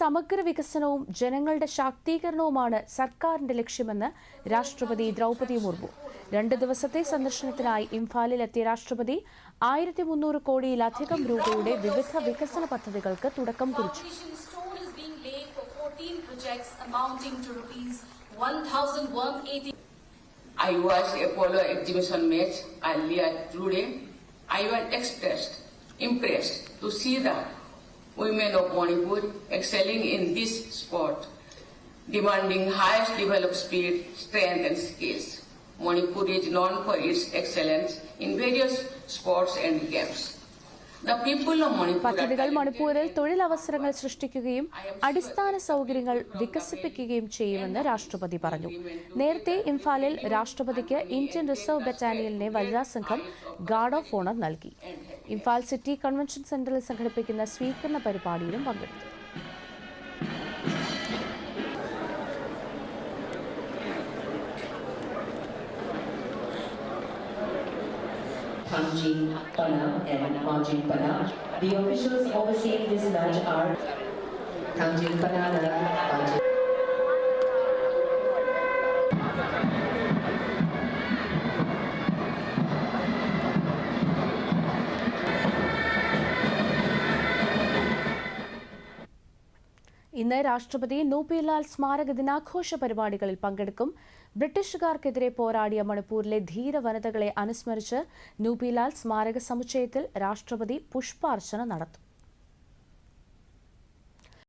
സമഗ്ര വികസനവും ജനങ്ങളുടെ ശാക്തീകരണവുമാണ് സർക്കാരിന്റെ ലക്ഷ്യമെന്ന് രാഷ്ട്രപതി ദ്രൗപദി മുർമു രണ്ട് ദിവസത്തെ സന്ദർശനത്തിനായി ഇംഫാലിലെത്തിയ രാഷ്ട്രപതി ആയിരത്തി മുന്നൂറ് കോടിയിലധികം രൂപയുടെ വിവിധ വികസന പദ്ധതികൾക്ക് തുടക്കം കുറിച്ചു Foundation stone is being laid for 14 projects amounting to rupees 1,180 I was a exhibition match earlier today. I was expressed, impressed to see the women of Manipur excelling in this sport, demanding highest level of speed, strength and skills. Manipur is known for its excellence in various sports and games. പദ്ധതികൾ മണിപ്പൂരിൽ തൊഴിലവസരങ്ങൾ സൃഷ്ടിക്കുകയും അടിസ്ഥാന സൗകര്യങ്ങൾ വികസിപ്പിക്കുകയും ചെയ്യുമെന്ന് രാഷ്ട്രപതി പറഞ്ഞു നേരത്തെ ഇംഫാലിൽ രാഷ്ട്രപതിക്ക് ഇന്ത്യൻ റിസർവ് ബറ്റാലിയനിലെ വനിതാ സംഘം ഗാർഡ് ഓഫ് ഓണർ നൽകി ഇംഫാൽ സിറ്റി കൺവെൻഷൻ സെന്ററിൽ സംഘടിപ്പിക്കുന്ന സ്വീകരണ പരിപാടിയിലും പങ്കെടുത്തു Tangjin Pana and Manjin Pana. The officials overseeing this match are Tangjin Pana and Manjin. ഇന്ന് രാഷ്ട്രപതി നൂപിലാൽ സ്മാരക ദിനാഘോഷ പരിപാടികളിൽ പങ്കെടുക്കും. ബ്രിട്ടീഷുകാർക്കെതിരെ പോരാടിയ മണിപ്പൂരിലെ ധീര വനിതകളെ അനുസ്മരിച്ച് നൂപിലാൽ സ്മാരക സമുച്ചയത്തിൽ രാഷ്ട്രപതി പുഷ്പാർച്ചന നടത്തും.